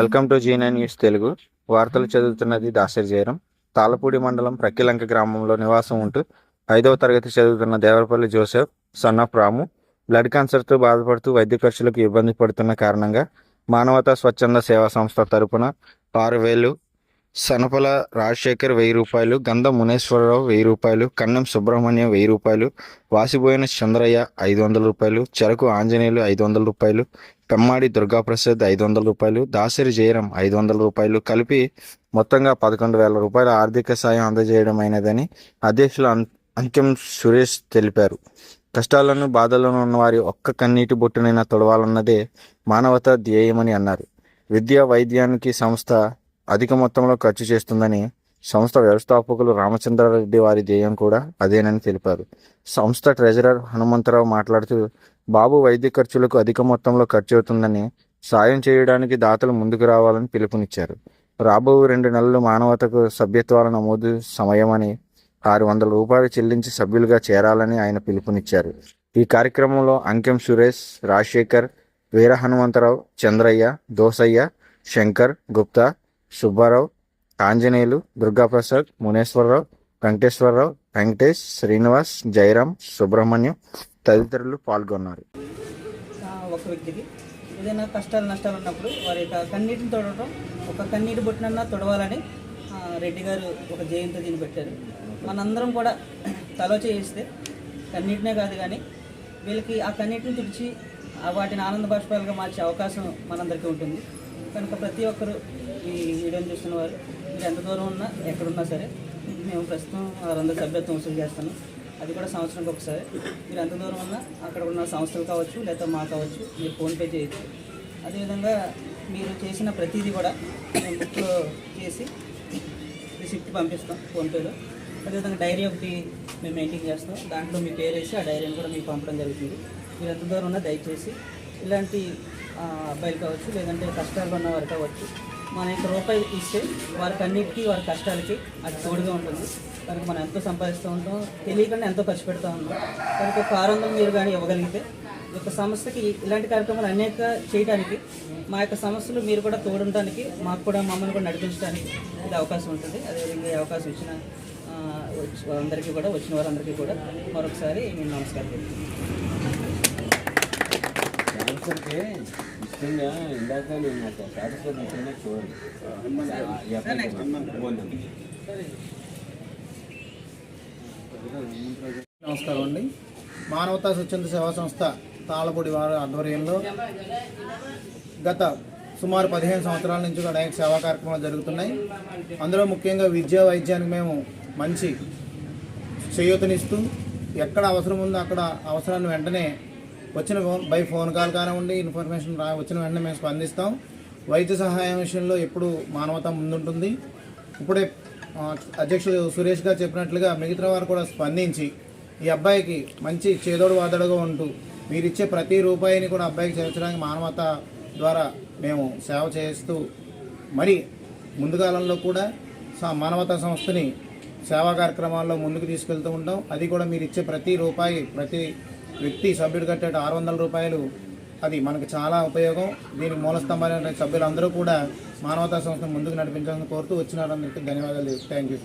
Welcome to Zee nine news Telugu. వార్తలు చదువుతున్నది దాసరి జయరం. తాళపూడి మండలం ప్రక్కిలంక గ్రామంలో నివాసం ఉంటూ ఐదవ తరగతి చదువుతున్న Devarapalli Joseph son of Ramu blood క్యాన్సర్తో బాధపడుతూ వైద్య ఖర్చులకు ఇబ్బంది పడుతున్న కారణంగా మానవతా స్వచ్ఛంద సేవా సంస్థ తరపున ఆరు వేలు సనపల రాజశేఖర్ వెయ్యి రూపాయలు గంధం మునేశ్వరరావు వెయ్యి రూపాయలు కన్నం సుబ్రహ్మణ్యం వెయ్యి రూపాయలు వాసిపోయిన చంద్రయ్య ఐదు వందల రూపాయలు చెరకు ఆంజనేయులు ఐదు వందల రూపాయలు పెమ్మాడి దుర్గాప్రసాద్ ఐదు వందల రూపాయలు దాసరి జయరాం ఐదు వందల రూపాయలు కలిపి మొత్తంగా పదకొండు వేల రూపాయల ఆర్థిక సాయం అందజేయడం అయినదని అధ్యక్షులు అం- అంకెం సురేష్ తెలిపారు. కష్టాలను బాధలను ఉన్నవారి ఒక్క కన్నీటి బొట్టునైనా తొడవాలన్నదే మానవతా ధ్యేయమని అన్నారు. విద్య వైద్యానికి సంస్థ అధిక మొత్తంలో ఖర్చు చేస్తుందని సంస్థ వ్యవస్థాపకులు రామచంద్రారెడ్డి వారి ధ్యేయం కూడా అదేనని తెలిపారు. సంస్థ ట్రెజరర్ హనుమంతరావు మాట్లాడుతూ బాబు వైద్య ఖర్చులకు అధిక మొత్తంలో ఖర్చు అవుతుందని సాయం చేయడానికి దాతలు ముందుకు రావాలని పిలుపునిచ్చారు. రాబో రెండు నెలలు మానవతకు సభ్యత్వాల నమోదు సమయమని ఆరు వందల రూపాయలు చెల్లించి సభ్యులుగా చేరాలని ఆయన పిలుపునిచ్చారు. ఈ కార్యక్రమంలో అంకెం సురేష్ రాజశేఖర్ వీర హనుమంతరావు చంద్రయ్య దోసయ్య శంకర్ గుప్తా సుబ్బారావు ఆంజనేయులు దుర్గాప్రసాద్ మునేశ్వరరావు వెంకటేశ్వరరావు వెంకటేష్ శ్రీనివాస్ జయరాం సుబ్రహ్మణ్యం తదితరులు పాల్గొన్నారు. ఒక వ్యక్తికి ఏదైనా కష్టాలు నష్టాలు ఉన్నప్పుడు వారి యొక్క కన్నీటిని తొడవడం ఒక కన్నీటి బొట్టునన్నా తొడవాలని రెడ్డి గారు ఒక జయంతి దీన్ని పెట్టారు. మనందరం కూడా తలో చేయిస్తే కన్నీటినే కాదు కానీ వీళ్ళకి ఆ కన్నీటిని తుడిచి వాటిని ఆనంద బాష్పాలుగా మార్చే అవకాశం మనందరికీ ఉంటుంది. కనుక ప్రతి ఒక్కరు ఈ వీడియోని చూస్తున్న వారు మీరు ఎంత దూరం ఉన్నా ఎక్కడున్నా సరే మేము ప్రస్తుతం వారందరూ సభ్యత్వం వసూలు చేస్తున్నాం. అది కూడా సంవత్సరానికి ఒకసారి. మీరు ఎంత దూరం ఉన్నా అక్కడ ఉన్న సంస్థలు కావచ్చు లేదా మా కావచ్చు మీరు ఫోన్పే చేయొచ్చు. అదేవిధంగా మీరు చేసిన ప్రతిదీ కూడా మేము బుక్లో చేసి రిసిప్ట్ పంపిస్తాం ఫోన్పేలో అదేవిధంగా డైరీ ఒకటి మేము మెయింటైన్ చేస్తాం. దాంట్లో మీ పేరు వేసి ఆ డైరీని కూడా మీకు పంపడం జరుగుతుంది. మీరు ఎంత దూరం ఉన్నా దయచేసి ఇలాంటి అబ్బాయిలు కావచ్చు లేదంటే కష్టాలు ఉన్న వారు కావచ్చు మన యొక్క రూపాయి ఇస్తే వారికి అన్నిటికీ వారి కష్టాలకి అది తోడుగా ఉంటుంది. కనుక మనం ఎంతో సంపాదిస్తూ ఉంటాం తెలియకుండా ఎంతో ఖర్చు పెడతా ఉంటాం. కనుక ఒక ఆరు వందలు మీరు కానీ ఇవ్వగలిగితే ఒక యొక్క సంస్థకి ఇలాంటి కార్యక్రమాలు అనేక చేయడానికి మా యొక్క సమస్యలు మీరు కూడా తోడడానికి మాకు కూడా మమ్మల్ని కూడా నడిపించడానికి ఇది అవకాశం ఉంటుంది. అదేవిధంగా అవకాశం ఇచ్చిన అందరికీ వచ్చి- వారందరికీ కూడా వచ్చిన వారందరికీ కూడా మరొకసారి నేను నమస్కారం చెప్తున్నాను ఇందాక నేను చూడండి. నమస్కారం అండి. మానవతా స్వచ్ఛంద సేవా సంస్థ తాళపూడి వారి ఆధ్వర్యంలో గత సుమారు పదిహేను సంవత్సరాల నుంచి కూడా అనేక సేవా కార్యక్రమాలు జరుగుతున్నాయి. అందులో ముఖ్యంగా విద్యా వైద్యానికి మేము మంచి చేయూతనిస్తూ ఎక్కడ అవసరం ఉందో అక్కడ అవసరాన్ని వెంటనే వచ్చిన ఫోన్ బై ఫోన్ కాల్ కానివ్వండి ఇన్ఫర్మేషన్ రా వచ్చిన వెంటనే మేము స్పందిస్తాం. వైద్య సహాయం విషయంలో ఎప్పుడు మానవత ముందుంటుంది. ఇప్పుడే అధ్యక్షుడు సురేష్ గారు చెప్పినట్లుగా మిగతా వారు కూడా స్పందించి ఈ అబ్బాయికి మంచి చేదోడు వాదడుగా ఉంటూ మీరు ఇచ్చే ప్రతి రూపాయిని కూడా అబ్బాయికి చేర్చడానికి మానవత ద్వారా మేము సేవ చేస్తూ మరి ముందు కాలంలో కూడా స- మానవతా సంస్థని సేవా కార్యక్రమాల్లో ముందుకు తీసుకెళ్తూ ఉంటాం. అది కూడా మీరు ఇచ్చే ప్రతి రూపాయి ప్రతి వ్యక్తి సభ్యుడు కట్టే ఆరు వందల రూపాయలు అది మనకు చాలా ఉపయోగం. దీనికి మూల స్తంభాలైన సభ్యులందరూ కూడా మానవతా సంస్థను ముందుకు నడిపించాలని కోరుతూ వచ్చినారందరికీ ధన్యవాదాలు థ్యాంక్ యూ